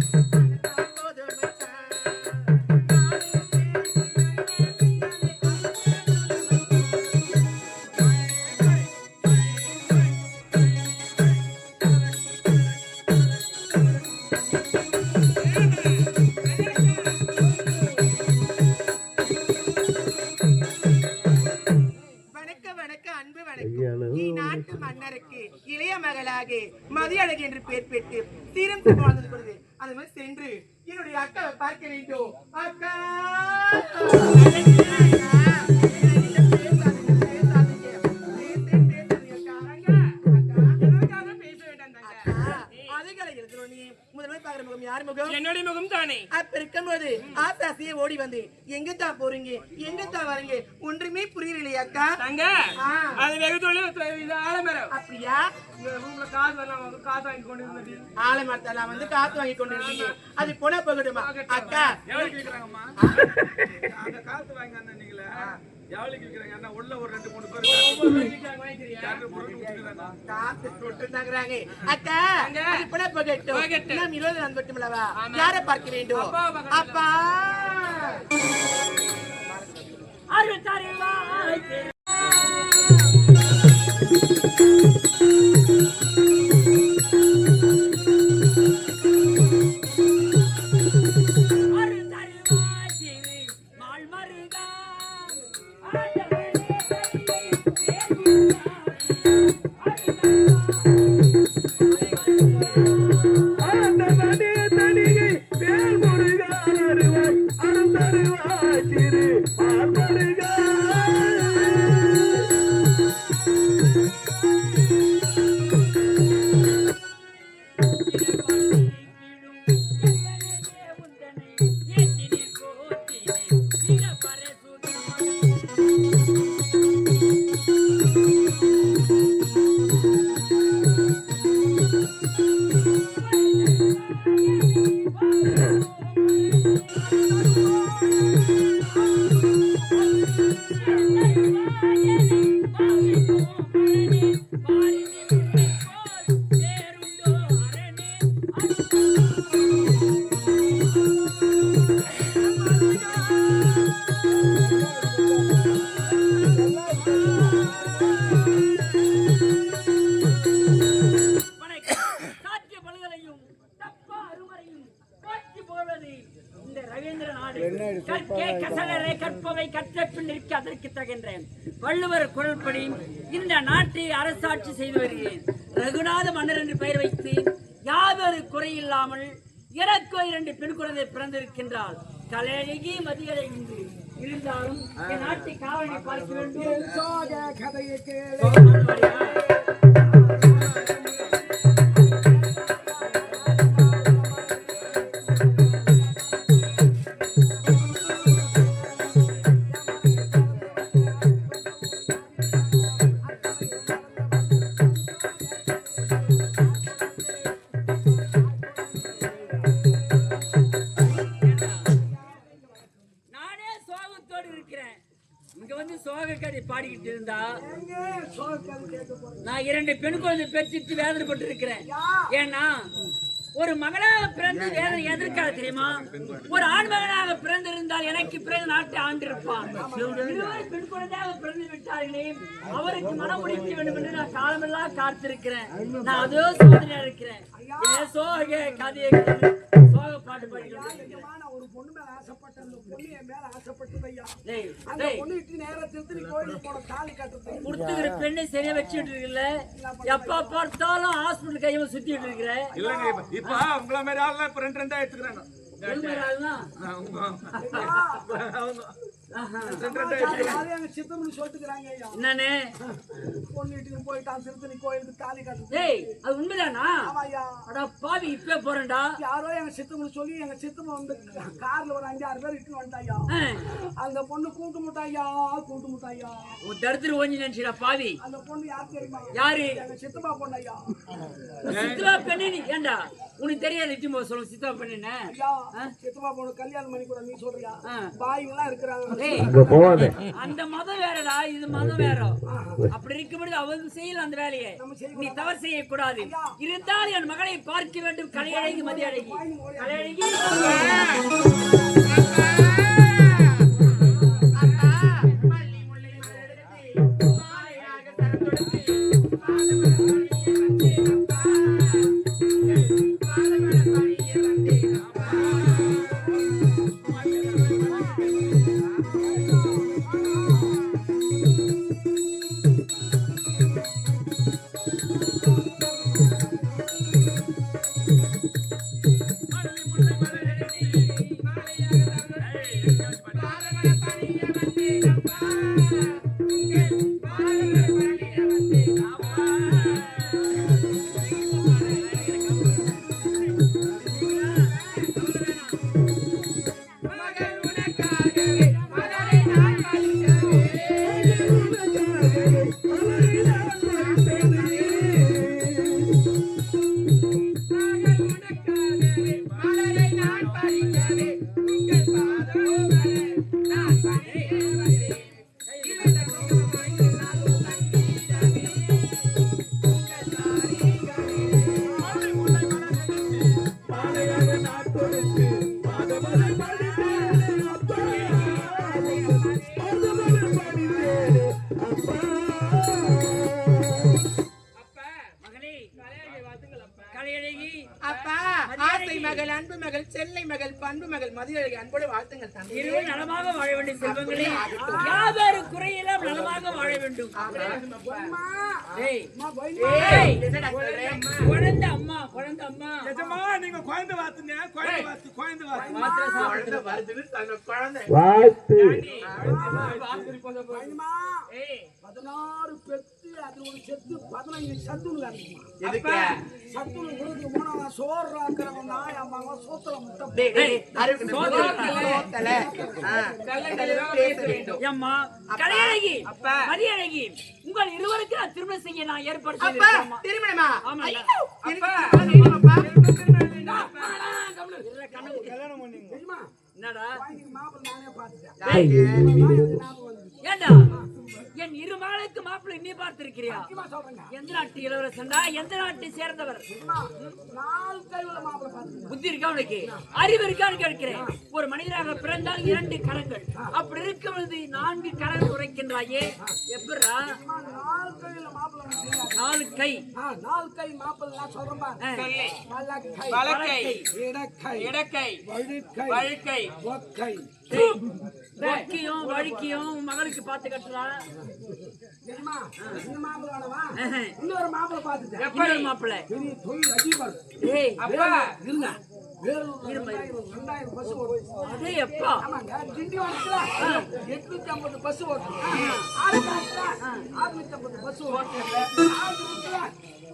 thank you தானே அப்ப இருக்கும்போது ஆசாசியே ஓடி வந்து எங்க தான் போறீங்க? எங்க தான் வரீங்க? ஒன்றுமே புரியலையே அக்கா. தங்க. அது வெகு தொழில் ஆலமரம். அப்படியா? ரூம்ல காசு வரலாம் காசு வாங்கி கொண்டு இருந்தது ஆலமரத்தெல்லாம் வந்து காத்து வாங்கி கொண்டு இருக்கீங்க அது போன போகட்டுமா? அக்கா. அந்த காத்து வாங்கி வந்தீங்களே எவ்வளவுக்கு விக்கிறாங்க அண்ணா உள்ள ஒரு ரெண்டு மூணு பேர் யாரு பொருள் விட்டுக்கிறாங்க காத்து தொட்டு எனக்கோ இரண்டு பெண் குழந்தை பிறந்திருக்கின்றாள் கலையழகி மதியழகி இருந்தாலும் நாட்டை காவலை பார்க்க வேண்டும். கதை பாடிக்கிட்டு இருந்தா நான் இரண்டு பெண் குழந்தை பெற்றுட்டு வேதனைப்பட்டு இருக்கிறேன் ஏன்னா ஒரு மகனாக பிறந்து வேதனை எதற்காக தெரியுமா? ஒரு ஆண் மகனாக பிறந்திருந்தால் எனக்கு பிறகு நாட்டை ஆண்டிருப்பான். இருவர் பெண் குழந்தையாக பிறந்து விட்டார்களே. அவருக்கு மனம் முடிக்க வேண்டும் என்று நான் காலமெல்லாம் காத்திருக்கிறேன். நான் அதோ சோதனையா இருக்கிறேன். கதையை நான் ஒரு பொண்ணு மேல ஆசைப்பட்டேன் அந்த பொண்ணு என் மேல ஆசைப்பட்டது ஐயா டேய், அந்த டேய். பொண்ணு இட்டு நேரா திருத்தணி கோயிலுக்கு போன தாலி கட்டுறது. கொடுத்துக்கிற பெண்ணை சரியா வச்சுட்டு இருக்கல எப்ப பார்த்தாலும் ஹாஸ்பிட்டல் கையை சுத்திட்டு இருக்கிற? இல்லங்க இப்ப இப்ப உங்கள மாதிரி ஆள்லாம் இப்ப ரெண்டு என்னன்னு பொண்ணு வீட்டுக்கு போயிட்டான் திருத்தணி கோயிலுக்கு தாலி டேய் அது உண்மைதானா? ஆமா ஐயா. அட பாவி இப்ப போறேன்டா. யாரோ எங்க சித்தம்னு சொல்லி எங்க சித்தம் வந்து கார்ல ஒரு அஞ்சு ஆறு பேர் இட்டு வந்துட்டாயா அந்த பொண்ணு கூட்டு முட்டாயா கூட்டு முட்டாயா உன் தரித்திர ஓஞ்சி நினைச்சிடா பாவி. அந்த பொண்ணு யார் தெரியுமா? யாரு? எங்க சித்தப்பா பொண்ணு ஐயா. சித்ரா பெண்ணே நீ ஏண்டா? உனக்கு தெரியாது இட்டு போக சொல்லுங்க சித்தா பண்ணின ஐயா சித்தப்பா பொண்ணு கல்யாணம் பண்ணி கூட நீ சொல்றியா? ஆ. பாய்ங்கெல்லாம் இருக்கிறாங்க. ஏய் இங்க போவாதே. அந்த மதம் வேறடா இது மதம் வேற. அப்படி இருக்கும்போது அவங்க செய்யல அந்த வேலையை. நீ தவறு செய்யக்கூடாது. இருந்தால் என் மகளை பார்க்க வேண்டும். கலையழகி மதிய அழகி. கலையழகி மல்லி முல்லை செல்வங்களே யாதொரு குறையிலும் நலமாக வாழ வேண்டும். ஏய், ஏய், என்னடா சொல்றேன் குழந்தை அம்மா குழந்தை அம்மா நிஜமா நீங்க குழந்தை வாத்துங்க குழந்தை வாத்து குழந்தை வாத்து. மாத்திரை சாப்பிடு. குழந்தை தங்க குழந்தை. பயமா ஏய், பெத்து அது ஒரு செத்து பதினஞ்சு சத்துணு கிடைக்குமா எதுக்கு? சத்துணு சோறு ஆக்குறவன் சோத்தல. கலையழகி மதியழகி உங்கள் இருவருக்கு நான் திருமணம் செய்ய நான் ஏற்பாடு அப்பா செய்திருக்கேன் திருமணமா. தெரியுமா? என்னடா? ஏண்டா? என் இரு மகளுக்கு மாப்பிள்ளை நீ பார்த்திருக்கிறியா? எந்த நாட்டு இளவரசன்டா? எந்த நாட்டை சேர்ந்தவர்? புத்தி இருக்கா உனக்கு? அறிவு இருக்கான்னு கேட்கிறேன். ஒரு மனிதராக பிறந்தால் இரண்டு கரங்கள். அப்படி இருக்கும் பொழுது நான்கு கரங்கள் உரைக்கின்றாயே. எப்படா நாலு கை. ஆ, நாலு கை மாப்பிள்ளை நான் சொல்றேன் இடக்கை, இடக்கை. வழுக்கை. வக்கியும் வழுக்கியும் மகளுக்கு பார்த்து? ஆஹா. இன்னொரு மாப்பிள்ளை பார்த்துட்டேன். எப்படி மாப்பிள்ளை? அப்பா. இருங்க. எட்நூத்தி ஐம்பது பஸ்.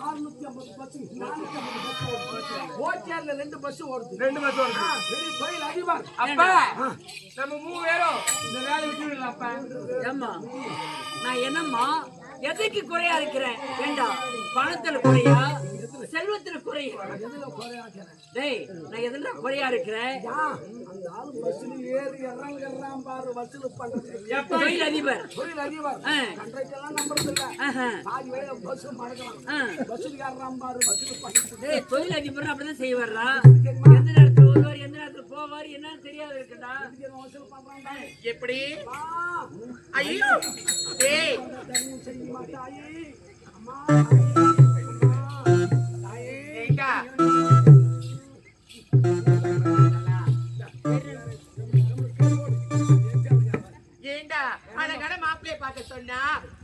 ஆறுநூத்தி ஐம்பது பஸ், நானூத்தி ஐம்பது பஸ் ஓடுது. ஓச்சேர்ல ரெண்டு பஸ் ஓடுது. ரெண்டு பஸ் ஆ, பெரிய தொழில் அதிபர். அப்பா! நம்ம மூணு பேரும் இந்த வேலை விட்டு அப்பா ஏம்மா நான் என்னம்மா எதுக்கு குறையா இருக்கிறேன்? வேண்டாம் பணத்துல குறையா? செல்வத்துல குறையாக்கிறேன்? டேய் நான் எதுல குறையா இருக்கிறேன்? அந்த ஆளு பஸ்ல ஏறி இறங்குறான் பாரு வசூல் பண்றது தொழில் அதிபர். தொழில் அதிபர். ஆ. கண்ட்ராக்டெல்லாம் நம்புறது இல்ல. பாதி பஸ் மடக்கலாம். வசூல் ஏறான் பாரு வசூல் பண்றது டேய் தொழில் அதிபர் அப்படிதான் செய்வாரா எந்த நேரத்துல வருவார் எந்த நேரத்துல போவார் என்னன்னு தெரியாது இருக்குடா. வசூல். எப்படி? ஐயோ! டேய். அம்மா, ஏங்கா ஏண்டா அழகான மாப்பிள்ளைய பார்க்க சொன்னா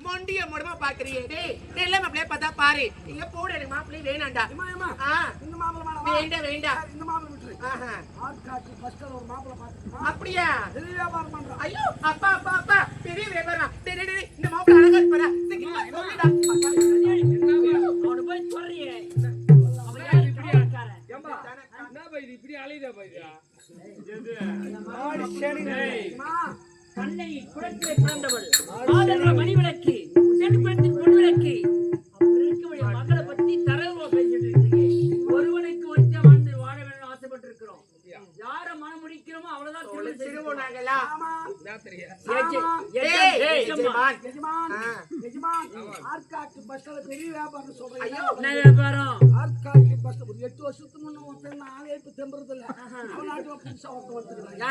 மொண்டிய முடமா பாக்குறியே டேய் நல்ல மாப்பிள்ளைய பார்த்தா பாரு. இங்க போட எனக்கு மாப்பிள்ளைய வேணாண்டா. இந்த மாப்பிள்ளை? வேண்டாம் வேண்டாம் இந்த மாப்பிள்ளை விட்டுரு. மாப்பிள்ளை அப்படியா? வியாபாரம் பண்றான் ஐயோ அப்பா அப்பா அப்பா. பெரிய வியாபாரம்? இந்த மாப்பிள்ளை அழகா இருப்பாரா? சொல்லுடா. கட்டி அழுத தன்னை குளத்திலே பிறந்தவள் மணிவிளக்கு பத்தி தரவு பேசிட்டு ஒருவனுக்கு ஒற்ற வாழ்ந்து வாழ வேண்டும் ஆசைப்பட்டிருக்கிறோம். யார மனம் முடிக்கிறோமோ அவ்வளவுதான் திருமணம் செய்வோம் ஆற்காட்டு பஸ்ல பெரிய வியாபாரம் சொல்றேன் வியாபாரம்? ஆற்காட்டு பஸ் எட்டு வருஷத்துக்கு முன்ன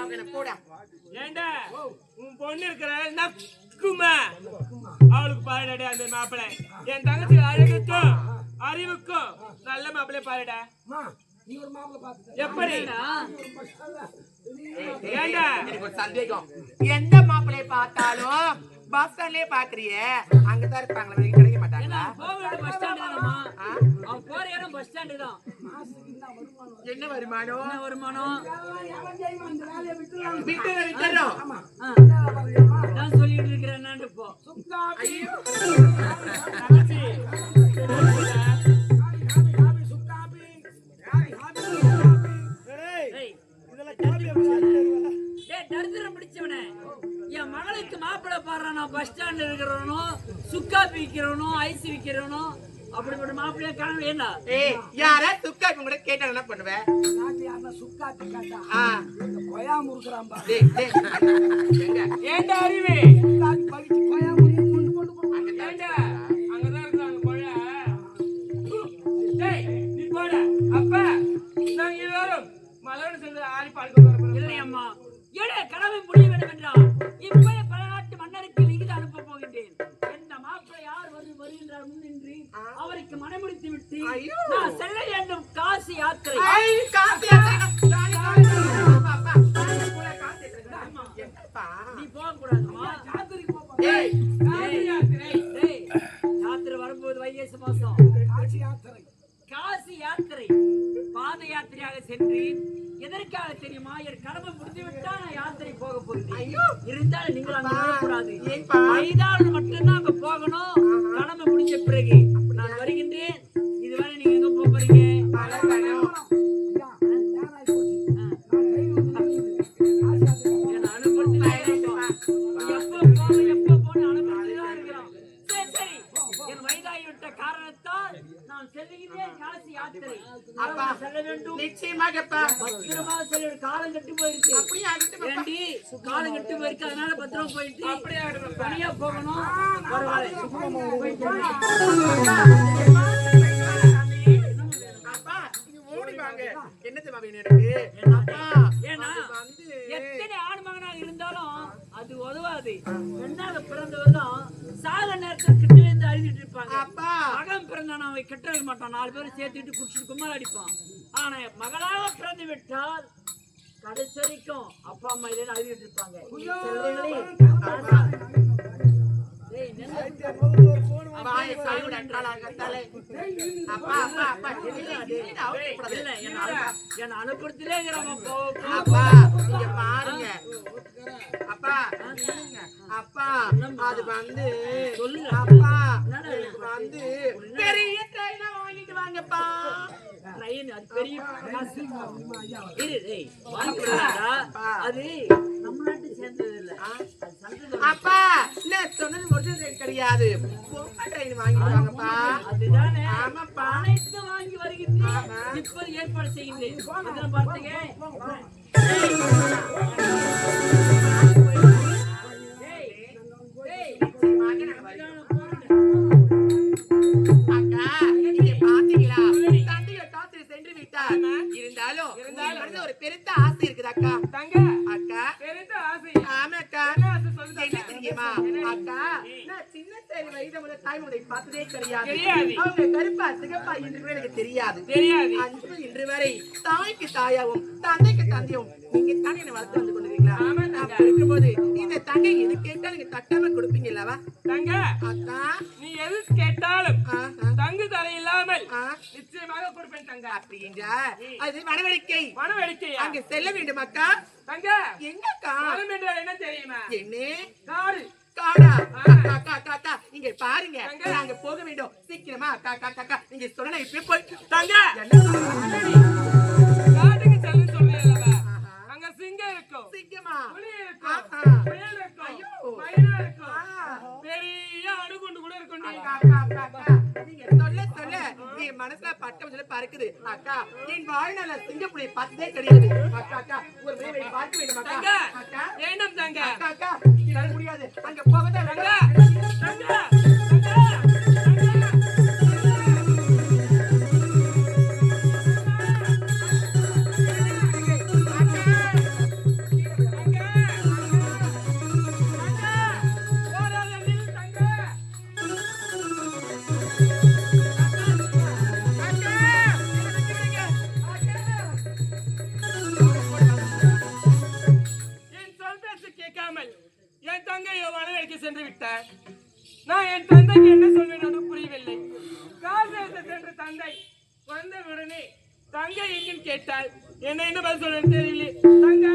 போடா. ஏண்டா? உன் பொண்ணு இருக்கிற நக்குமா? அவளுக்கு பாருடா அந்த மாப்பிள்ளை என் தங்கச்சி அழகுக்கும் அறிவுக்கும் நல்ல மாப்பிள்ளை பாருடா. அம்மா, நீ ஒரு மாப்பிள்ளை பார்த்துட்ட. எப்படி? ஏண்டா? எனக்கு ஒரு சந்தேகம். எந்த மாப்பிள்ளைய பார்த்தாலும் பஸ் ஸ்டாண்ட்லயே பாக்குறியே அங்கதான் இருப்பாங்களா கிடைக்க மாட்டாங்களா? போக வேண்டிய பஸ் ஸ்டாண்டு ஆ? அவன் போற இடம் பஸ் ஸ்டாண்டு தான். என்ன வருமானம்? என்ன வருமானம்? நான் சொல்லிட்டு இருக்கிறேன் போ. பிடிச்சவனே. என் மகளுக்கு மாப்பிள்ளை பாடுறான் பஸ் ஸ்டாண்ட்ல இருக்கிறவனோ சுக்காப்பி விற்கிறவனோ ஐஸ் விற்கிறவனோ அப்படிப்பட்ட மாப்பிள்ளைய காண என்ன ஏய் யாரா சுக்கா? கூட கேட்டா என்ன பண்ணுவேன் சுக்காபி கேட்டா. டேய் டேய் எங்க ஏண்டா? அறிவு? கொண்டு கொண்டு கொண்டு அங்க ஏண்டா? அங்கதான் இருக்கிறாங்க கொழ டேய் நீ போடா. அப்பா நாங்க எல்லாரும் மலர்னு சொல்லி ஆடி பால் கொண்டு. இல்லையம்மா. ஏழே கடமை முடிய வேண்டும் என்றால் இப்பே அவருக்கு மனமுடித்து விட்டு. நான் செல்ல வேண்டும். காசி யாத்திரை? நீ போக கூடாதுமா டேய், யாத்திரை. வரும்போது வைகாசி மாசம். காசி யாத்திரை. காசி யாத்திரை. பாத யாத்திரையாக சென்று எதற்காக தெரியுமா? என் கடமை முடிந்து விட்டால் நான் யாத்திரை போக போகிறேன். இருந்தாலும் நீங்கள் அங்க ஏன்பா? வயதாளர் மட்டும்தான் அங்க போகணும். கடமை முடிஞ்ச பிறகு நான் வருகின்றேன். இதுவரை நீங்க எங்க போறீங்க? வேண்டும் பத்திரமா செல்ல காலம் கட்டு போயிருக்கு அப்படியே ஆகட்டும் காலம் கட்டு போயிருக்கு அதனால பத்திரமா போயிட்டு அப்படியே தனியா போகணும். என்னது எனக்கு? அப்பா, ஏன்னா எத்தனை அது உதவாது. பெண்ணாக பிறந்தவர் தான் சாக நேரத்தில் கிட்ட இருந்து அழுதுட்டு இருப்பாங்க. அப்பா, மகன் பிறந்தான் அவன் கெட்ட வைக்க மாட்டான். நாலு பேரும் சேர்த்துட்டு குடிச்சிட்டு கும்மல் அடிப்பான். ஆனா மகளாக பிறந்து விட்டால் கடைசி வரைக்கும் அப்பா அம்மா இல்லைன்னு அழுதுட்டு இருப்பாங்க. என்னை? அனுப்பு- என்னை அனுப்புறதுலே இருக்கிறவங்க போ போ. அப்பா, இங்க பாருங்க. அப்பா. அப்பா, அது வந்து. அப்பா? எனக்கு வந்து பெரிய ட்ரெயினா வாங்கிட்டு வாங்கப்பா. ட்ரெயின் அது பெரிய நம்ம நாட்டை சேர்ந்தது இல்ல அப்பா நான் சொன்னது ஒரிஜினல் கிடையாது. ட்ரெயின் வாங்கிட்டு வாங்கப்பா. அதுதானே. ஆமாப்பா. வாங்கி வருகின்றேன். இப்போது ஏற்பாடு செய்கின்றேன். பார்த்தீங்க அக்கா பாத்தீங்களா தந்தைய காத்து சென்று விட்டார். இருந்தாலும் ஒரு பெருத்த ஆசை இருக்குது அக்கா. தங்க அக்கா. பெருத்த ஆசை. ஆமா அக்கா. என்ன தெரியுமா? அக்கா நான் சின்ன சேரி வயது முதல் பார்த்ததே கிடையாது தெரியாது. அவங்க கருப்பா சிகப்பா கூட எனக்கு தெரியாது. தெரியாது. அன்று இன்று வரை தாய்க்கு தாயாவும் தந்தைக்கு தந்தையும் நீங்க தானே என்ன வளர்த்து வந்து கொண்டிருக்கீங்களா தங்க. அப்படி இருக்கும்போது இந்த தங்கை எது கேட்டாலும் நீங்க தட்டாம கொடுப்பீங்க அல்லவா தங்க அக்கா. நீ எது கேட்டாலும் தங்கு தலை இல்லாமல். நிச்சயமாக கொடுப்பேன் தங்க. அப்படின்றா அது மனவெடிக்கை மனவெடிக்கையா அங்க செல்ல வேண்டும் அக்கா. தங்க எங்கக்கா? மனம் என்றால் என்ன தெரியுமா? என்ன? காடு. காடா? அக்கா அக்கா அக்கா இங்க பாருங்க. நாங்க போக வேண்டும். சீக்கிரமா அக்கா அக்கா நீங்க சொன்னா இப்படி போய் தங்க. என்ன சிங்கம்? இருக்கும் சீக்கிரமா புலி இருக்கும் ஆஹா. புயல் இருக்கும் ஐயோ. மயிலா இருக்கும் ஆ. பெரிய அணுகுண்டு கூட இருக்கும். நீங்க சொல்ல சொல்ல. என் மனசுல பட்டம் சொல்ல பறக்குது. அக்கா என் வாழ்நாள சிங்கப்புலியை பார்த்ததே கிடையாது. அக்கா அக்கா ஒரு பார்க்க வேண்டும் அக்கா. அக்கா. தங்க? அக்கா அக்கா. முடியாது. அங்க போகதான் இல்லாமல் என் தங்கையோ வனவெளிக்கு சென்று விட்டார். நான் என் தந்தைக்கு என்ன சொல்வேன் என்று புரியவில்லை காசேச சென்ற தந்தை வந்த உடனே தங்கை எங்கும் கேட்டால் என்ன என்ன பதில் சொல்வேன் தெரியவில்லை. தங்கா!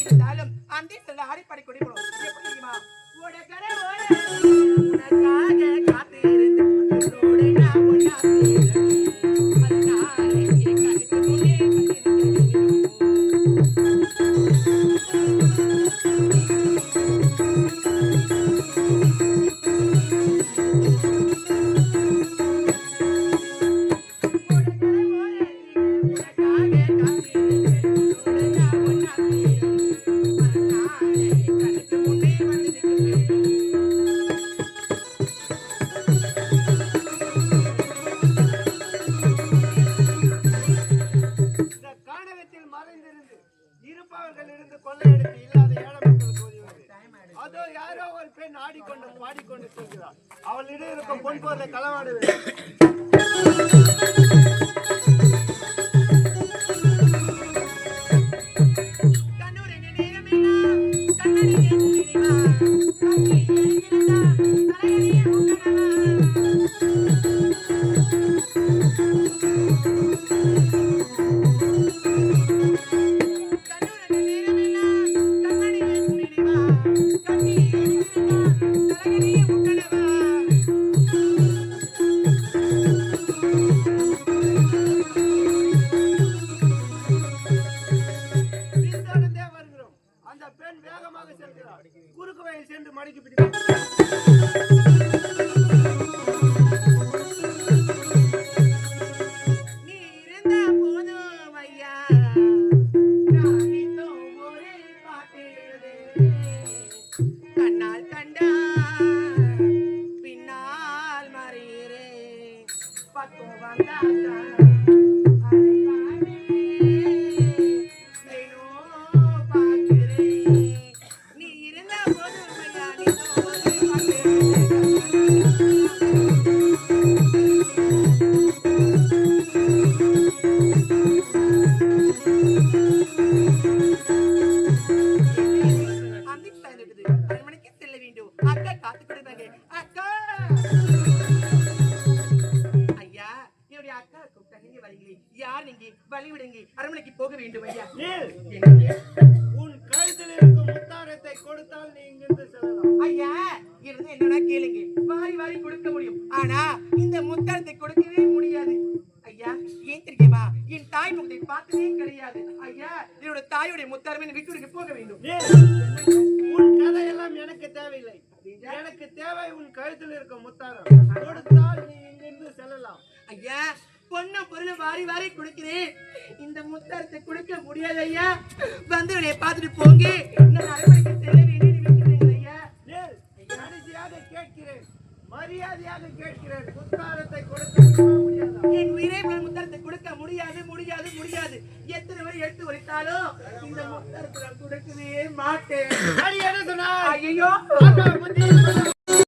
இருந்தாலும் அந்தி செல்ல ஆடிப்பாடி கொடி எப்படி தெரியுமா? உனக்காக காத்திருந்து உன்னோடு நான் பெண் வேகமாக செல்கிறார். குறுக்கு வழியில் சென்று மடிக்கு பிடிக்கிறார் தாயுடைய முத்தாரமே வீட்டுக்கு போக வேண்டும். உன் கதையெல்லாம் எனக்கு தேவையில்லை. எனக்கு தேவை உன் கழுத்தில் இருக்கும் முத்தாரம். கொடுத்தால் நீ இங்கிருந்து செல்லலாம். ஐயா பொண்ணு பொருள் வாரி வாரி கொடுக்கிறேன். இந்த முத்தாரத்தை கொடுக்க முடியாது ஐயா. வந்து என்னை பார்த்துட்டு போங்க. நான் அரண்மனைக்கு செல்ல வேண்டிய விட்டுறீங்க ஐயா. கடைசியாக கேட்கிறேன். மரியாதையாக கேட்கிறேன். முத்தாரத்தை கொடுக்க என் உயிரை முத்தாரத்தை கொடுக்க முடியாது முடியாது முடியாது. எத்தனை வரை எடுத்து உரைத்தாலும் இந்த முத்தாரத்தை நான் கொடுக்கவே மாட்டேன். ஐயோ சொல்ல